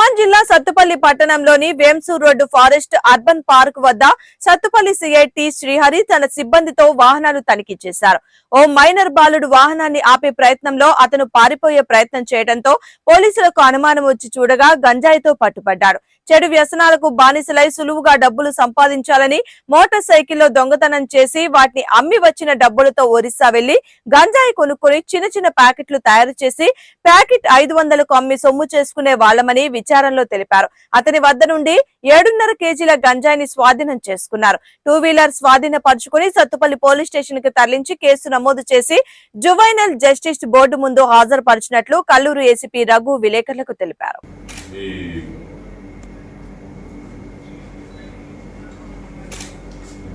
ఖమ్మం జిల్లా సత్తుపల్లి పట్టణంలోని Vemsoor road forest urban park వద్ద సత్తుపల్లి సిఐ టి శ్రీహరి తన సిబ్బందితో వాహనాలు తనిఖీ చేశారు. ఓ మైనర్ బాలుడు వాహనాన్ని ఆపే ప్రయత్నంలో అతను పారిపోయే ప్రయత్నం చేయడంతో పోలీసులకు అనుమానం వచ్చి చూడగా గంజాయితో పట్టుబడ్డాడు చెడు వ్యసనాలకు బానిసలై సులువుగా డబ్బులు సంపాదించాలని మోటార్ సైకిల్లో దొంగతనం చేసి వాటిని అమ్మి వచ్చిన డబ్బులతో ఒరిస్సా వెళ్ళి గంజాయి కొనుక్కొని చిన్న చిన్న ప్యాకెట్లు తయారు చేసి ప్యాకెట్ ఐదు వందలకు అమ్మి సొమ్ము చేసుకునే వాళ్ళమని విచారణలో తెలిపారు. అతని వద్ద నుండి ఏడున్నర కేజీల గంజాయిని స్వాధీనం చేసుకున్నారు. టూ వీలర్ స్వాధీనపరుచుకుని సత్తుపల్లి పోలీస్ స్టేషన్కి తరలించి కేసు నమోదు చేసి జువైనల్ జస్టిస్ బోర్డు ముందు హాజరుపరిచినట్లు కల్లూరు ఏసీపీ రఘు విలేకరులకు తెలిపారు.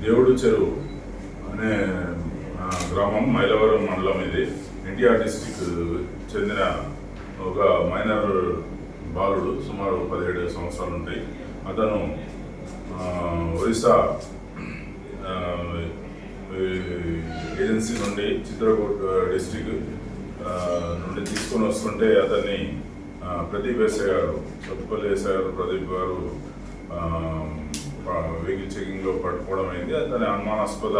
దేవుడు చెరువు అనే గ్రామం మైలవరం మండలం ఇది. ఎన్టీఆర్ డిస్టిక్ చెందిన ఒక మైనర్ బాలుడు సుమారు పదిహేడు సంవత్సరాలు ఉంటాయి అతను ఒరిస్సా ఏజెన్సీ నుండి చిత్రకూట్ డిస్టిక్ నుండి తీసుకొని వస్తుంటే అతన్ని ప్రదీప్ ఎస్ఐ గారు సత్తుపల్లి ఎస్ఐ గారు ప్రదీప్ గారు వెహికల్ చెకింగ్లో పట్టుకోవడం అయింది. అతని అనుమానాస్పద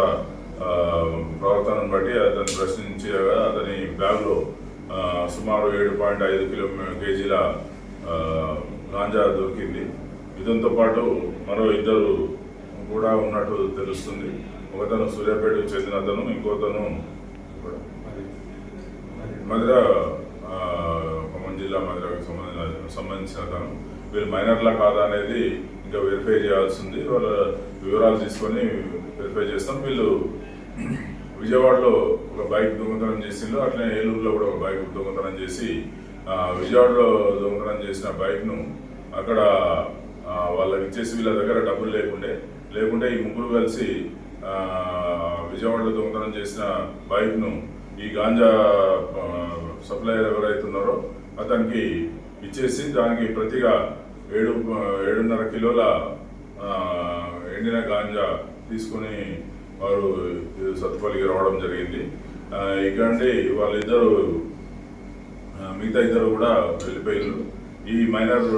ప్రవర్తనను బట్టి అతను ప్రశ్నించగా అతని బ్యాగ్లో సుమారు ఏడు పాయింట్ ఐదు కిలో కేజీల గాంజా దొరికింది. ఇదంతో పాటు మరో ఇద్దరు కూడా ఉన్నట్టు తెలుస్తుంది. ఒకతను సూర్యాపేటకు చెందిన అతను ఇంకోతను మధుర ఖమ్మం జిల్లా మధురకు సంబంధించిన సంబంధించిన అతను. వీళ్ళు మైనర్లా కాదా అనేది ఇంకా వెరిఫై చేయాల్సింది. వాళ్ళ వివరాలు తీసుకొని వెరిఫై చేస్తాం. వీళ్ళు విజయవాడలో ఒక బైక్ దొంగతనం చేసిండ్రు. అట్లనే ఏలూరులో కూడా ఒక బైక్ దొంగతనం చేసి విజయవాడలో దొంగతనం చేసిన బైక్ను అక్కడ వాళ్ళకి ఇచ్చేసి వీళ్ళ దగ్గర డబ్బులు లేకుండే లేకుంటే ఈ ముగ్గురు కలిసి విజయవాడలో దొంగతనం చేసిన బైక్ను ఈ గాంజా ఆ, సప్లయర్ ఎవరైతే ఉన్నారో అతనికి ఇచ్చేసి దానికి ప్రతిగా ఏడు ఏడున్నర కిలోల ఎండిన గాంజా తీసుకొని వారు సత్తుపల్లికి రావడం జరిగింది. ఆ, వాళ్ళిద్దరు మిగతా ఇద్దరు కూడా వెళ్ళిపోయారు ఈ మైనర్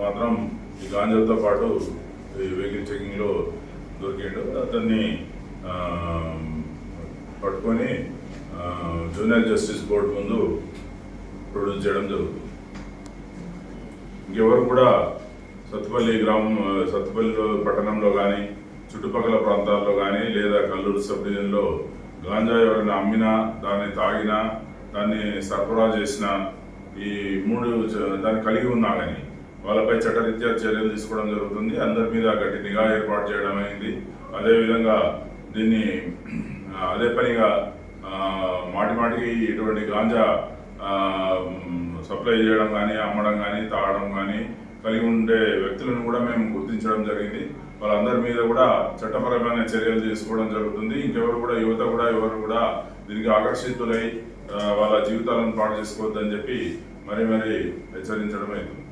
మాత్రం ఈ గాంజాతో పాటు ఈ వెహికల్ చెకింగ్లో దొరికిండు. అతన్ని పట్టుకొని జూనియర్ జస్టిస్ బోర్డు ముందు ప్రొడ్యూస్ చేయడం జరుగుతుంది. ఇంకెవరు కూడా సత్తుపల్లి గ్రామం సత్తుపల్లి పట్టణంలో కానీ చుట్టుపక్కల ప్రాంతాల్లో కానీ లేదా కల్లూరు సబ్ డివిజన్లో గాంజా ఎవరైనా అమ్మినా దాన్ని తాగినా దాన్ని సరఫరా చేసిన ఈ మూడు దాన్ని కలిగి ఉన్నా కానీ వాళ్ళపై చట్టరీత్యా చర్యలు తీసుకోవడం జరుగుతుంది. అందరి మీద గట్టి నిఘా ఏర్పాటు చేయడం అయింది. అదేవిధంగా దీన్ని అదే పనిగా మాటి మాటికి ఇటువంటి గాంజా సప్లై చేయడం కానీ అమ్మడం కానీ తాగడం కానీ కలిగి ఉండే వ్యక్తులను కూడా మేము గుర్తించడం జరిగింది. వాళ్ళందరి మీద కూడా చట్టపరమైన చర్యలు తీసుకోవడం జరుగుతుంది. ఇంకెవరు కూడా యువత కూడా ఎవరు కూడా దీనికి ఆకర్షితులై వాళ్ళ జీవితాలను పాటు చేసుకోవద్దని చెప్పి మరి మరి హెచ్చరించడం అవుతుంది